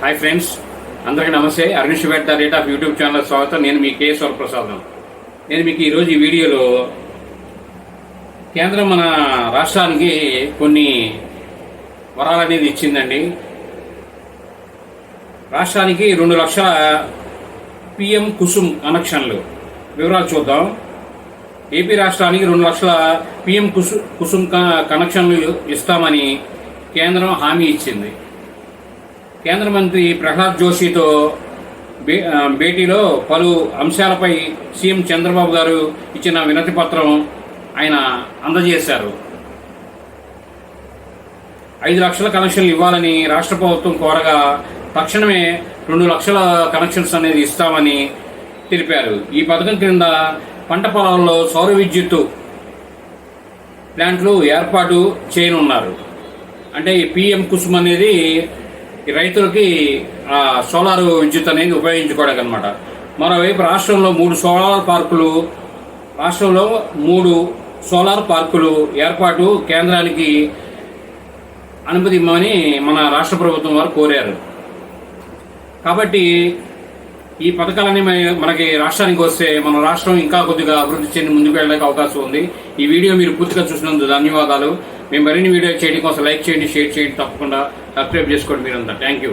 Hi friends అందరికీ నమస్తే. Arun శివేట్ the rate of YouTube channel స్వాగతం. నేను మీ కే ప్రసాదం నేను మీకు ఈరోజు ఈ వీడియోలో కేంద్రం మన రాష్ట్రానికి కొన్ని వరాలు అనేది ఇచ్చిందండి. రాష్ట్రానికి రెండు లక్షల పిఎం కుసుమ్ కనెక్షన్లు. వివరాలు చూద్దాం. ఏపీ రాష్ట్రానికి రెండు లక్షల పిఎం కుసు కుసుమ్ కనెక్షన్లు ఇస్తామని కేంద్రం హామీ ఇచ్చింది. కేంద్ర మంత్రి ప్రహ్లాద్ జోషితో భే- భేటీలో పలు అంశాలపై సీఎం చంద్రబాబు గారు ఇచ్చిన వినతి పత్రం ఆయన అందజేశారు. ఐదు లక్షల కనెక్షన్లు ఇవ్వాలని రాష్ట్ర ప్రభుత్వం కోరగా తక్షణమే రెండు లక్షల కనెక్షన్స్ అనేది ఇస్తామని తెలిపారు. ఈ పథకం క్రింద పంట పొలాల్లో సౌర విద్యుత్ ప్లాంట్లు ఏర్పాటు చేయనున్నారు. అంటే ఈ పిఎం కుసుమ్ అనేది ఈ రైతులకి ఆ సోలార్ విద్యుత్ అనేది ఉపయోగించుకోవడానికి అనమాట మరోవైపు రాష్ట్రంలో మూడు సోలార్ పార్కులు రాష్ట్రంలో మూడు సోలార్ పార్కులు ఏర్పాటు కేంద్రానికి అనుమతి ఇవ్వమని మన రాష్ట్ర ప్రభుత్వం వారు కోరారు. కాబట్టి ఈ పథకాలన్నీ మన- మనకి రాష్ట్రానికి వస్తే మన రాష్ట్రం ఇంకా కొద్దిగా అభివృద్ధి చెంది ముందుకు వెళ్ళడానికి అవకాశం ఉంది. ఈ వీడియో మీరు పూర్తిగా చూసినందుకు ధన్యవాదాలు. మేము మరిన్ని వీడియో చేయడం కోసం లైక్ చేయండి షేర్ చేయండి తప్పకుండా సబ్స్క్రైబ్ చేసుకోండి మీరంతా థ్యాంక్ యూ